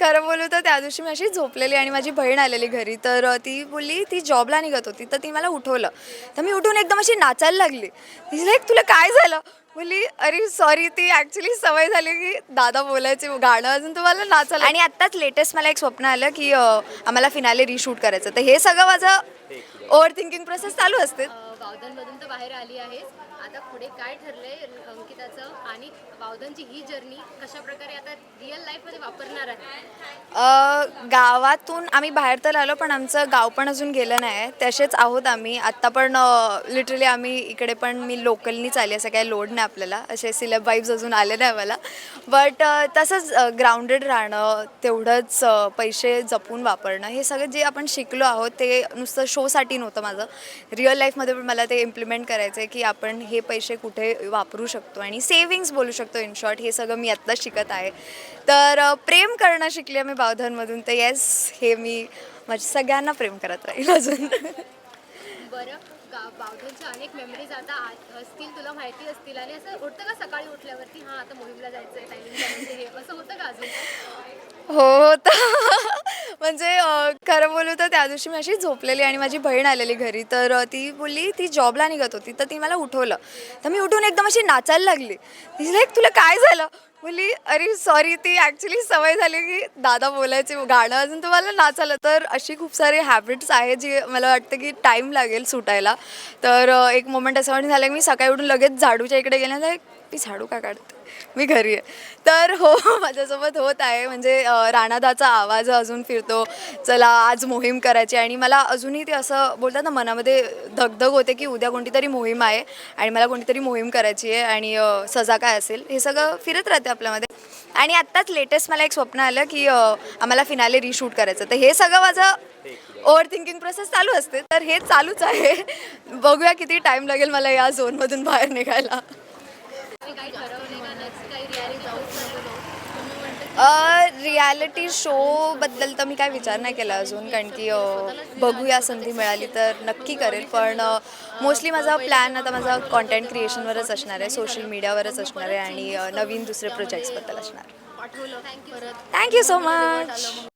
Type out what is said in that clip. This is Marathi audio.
खरं बोलू तर त्या दिवशी मी अशी झोपलेली आणि माझी बहीण आलेली घरी. तर ती बोलली ती जॉबला निघत होती. तर ती मला उठवलं. तर मी उठून एकदम अशी नाचायला लागली. ती लाईक तुला काय झालं? बोलली अरे सॉरी ती ॲक्च्युली सवय झाली की दादा बोलायचे गाणं अजून तुम्हाला नाचायला आणि आत्ताच लेटेस्ट मला एक स्वप्न आलं की आम्हाला फिनाले रिशूट करायचं. तर हे सगळं माझं ओव्हर थिंकिंग प्रोसेस चालू असते. अ, बावधनमधून तर बाहेर आली आहेस आता पुढे काय ठरलंय अंकिताचं आणि बावधनची ही जर्नी कशा प्रकारे आता वापरणार आहे? गावातून आम्ही बाहेर तर आलो पण आमचं गाव पण अजून गेलं नाही तसेच आहोत आम्ही. आत्ता पण लिटरली आम्ही इकडे पण मी लोकलनीच आली असं काही लोड नाही आपल्याला. असे सिलेब वाईब्स अजून आले नाही मला बट तसंच ग्राउंडेड राहणं तेवढंच पैसे जपून वापरणं हे सगळं जे आपण शिकलो आहोत ते नुसतं शोसाठी नव्हतं माझं. रिअल लाईफमध्ये पण मला ते इम्प्लिमेंट करायचं आहे की आपण हे पैसे कुठे वापरू शकतो आणि सेव्हिंग्स बोलू शकतो इन शॉर्ट हे सगळं मी आत्ता शिकत आहे. तर अ, प्रेम करणं शिकली मी बावधनमधून. तर येस हे मी माझ्या सगळ्यांना प्रेम करत राहील अजून. बरं गा बावधनच्या अनेक मेमरीज आता आ- असतील तुला माहिती असतील आणि असं होतं का सकाळी उठल्यावरती? हां आता मोहिमला जायचं आहे टायमिंग असं होतं का अजून? हो होतं. म्हणजे अ, खरं बोलू तर त्या दिवशी मी अशी झोपलेली आणि माझी बहीण आलेली घरी. तर अ, ती बोलली ती जॉबला निघत होती तर ती मला उठवलं. तर मी उठून एकदम अशी नाचायला लागली. ती लाईक तुला काय झालं? बोलली अरे सॉरी ती ॲक्च्युली सवय झाली की दादा बोलायचे गाणं अजून तुम्हाला नाचालं तर अशी खूप सारे हॅबिट्स आहेत जी मला वाटतं की टाईम लागेल सुटायला. तर एक मोमेंट असं म्हणजे झालं की मी सकाळी उठून लगेच झाडूच्या इकडे गेले तर मी झाडू का काढते? मी घरी आहे. तर हो माझ्यासोबत होत आहे. म्हणजे अ, राणादाचा आवाज अजून फिरतो. चला आज मोहीम करायची आणि मला अजूनही ते असं बोलतात ना मनामध्ये धगधग होते की उद्या कोणती तरी मोहीम आहे आणि मला कोणती तरी मोहीम करायची आहे आणि अ, सजा काय असेल हे सगळं फिरत राहते आपल्यामध्ये. आणि आत्ताच लेटेस्ट मला एक स्वप्न आलं की अ, आम्हाला फिनाले रिशूट करायचं. तर हे सगळं माझं ओव्हर थिंकिंग प्रोसेस चालू असते. तर हे चालूच आहे. बघूया किती टाईम लागेल मला या झोनमधून बाहेर निघायला. रियालिटी शोबद्दल तर मी काय विचार नाही केला अजून कारण की बघूया संधी मिळाली तर नक्की करेल. पण मोस्टली माझा प्लॅन आता माझा कॉन्टेंट क्रिएशनवरच असणार आहे सोशल मीडियावरच असणार आहे आणि नवीन दुसरे प्रोजेक्ट्सबद्दल असणार. Thank you so much